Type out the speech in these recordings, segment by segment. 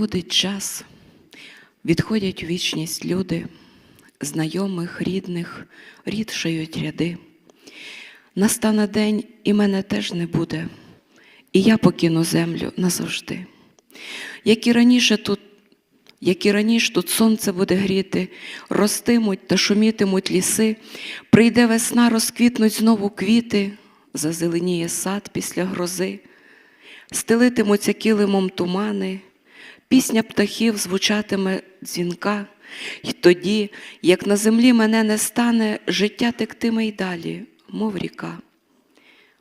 Проходить час, відходять у вічність люди, знайомих, рідних, рідшають ряди. Настане день, і мене теж не буде, і я покину землю назавжди. Як і раніше тут, як і раніше тут сонце буде гріти, ростимуть та шумітимуть ліси, прийде весна, розквітнуть знову квіти, зазеленіє сад після грози, стелитимуться килимом тумани, пісня птахів звучатиме дзвінка, І тоді, як на землі мене не стане, життя тектиме й далі, мов ріка.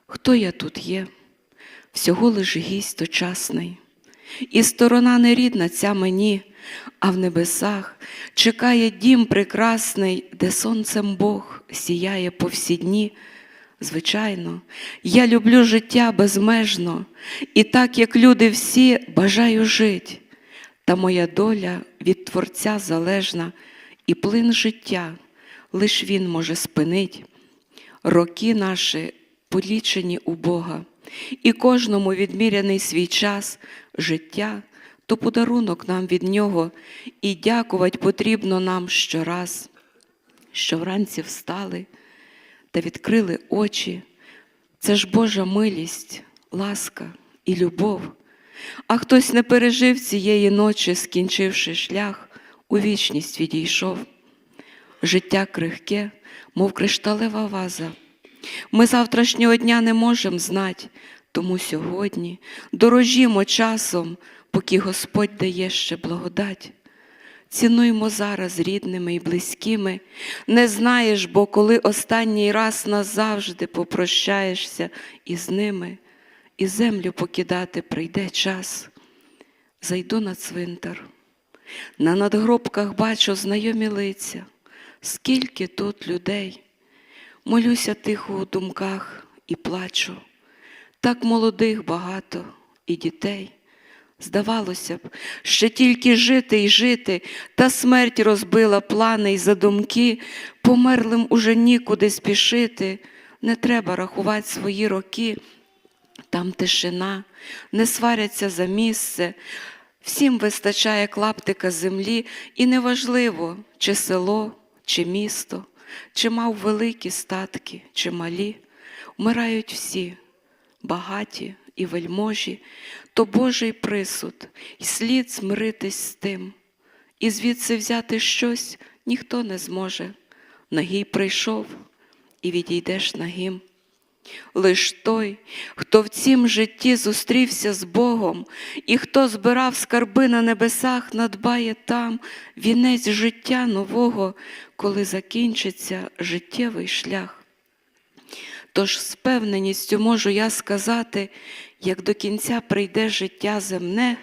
Хто я тут є? Всього лиш гість очасний, і сторона нерідна ця мені, а в небесах чекає дім прекрасний, де сонцем Бог сіяє по всі дні. Звичайно, я люблю життя безмежно, і так, як люди всі, бажаю жить. Та моя доля від Творця залежна, і плин життя лиш Він може спинить. Роки наші полічені у Бога, і кожному відміряний свій час життя, то подарунок нам від Нього, і дякувати потрібно нам щораз, що вранці встали та відкрили очі. Це ж Божа милість, ласка і любов. А хтось не пережив цієї ночі, скінчивши шлях, у вічність відійшов. Життя крихке, мов кришталева ваза. Ми завтрашнього дня не можемо знати, тому сьогодні дорожімо часом, поки Господь дає ще благодать. Цінуймо зараз рідними і близькими, не знаєш, бо коли останній раз назавжди попрощаєшся із ними, і землю покидати прийде час. Зайду на цвинтар, на надгробках бачу знайомі лиця, скільки тут людей. Молюся тихо у думках і плачу. Так молодих багато і дітей. Здавалося б, ще тільки жити й жити, та смерть розбила плани й задумки, померлим уже нікуди спішити, не треба рахувати свої роки. Там тишина, не сваряться за місце, всім вистачає клаптика землі, і неважливо, чи село, чи місто, чи мав великі статки, чи малі, вмирають всі, багаті і вельможі, то Божий присуд, і слід змиритись з тим, і звідси взяти щось ніхто не зможе. Нагій прийшов, і відійдеш нагим. Лиш той, хто в цім житті зустрівся з Богом, і хто збирав скарби на небесах, надбає там вінець життя нового, коли закінчиться життєвий шлях. Тож з певненістю можу я сказати, як до кінця прийде життя земне,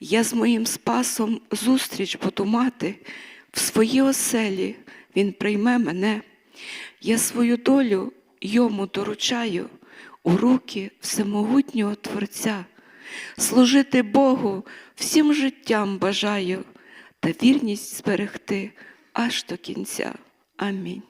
я з моїм спасом зустріч буду мати, в своїй оселі Він прийме мене, я свою долю йому доручаю у руки всемогутнього Творця, служити Богу всім життям бажаю та вірність зберегти аж до кінця. Амінь.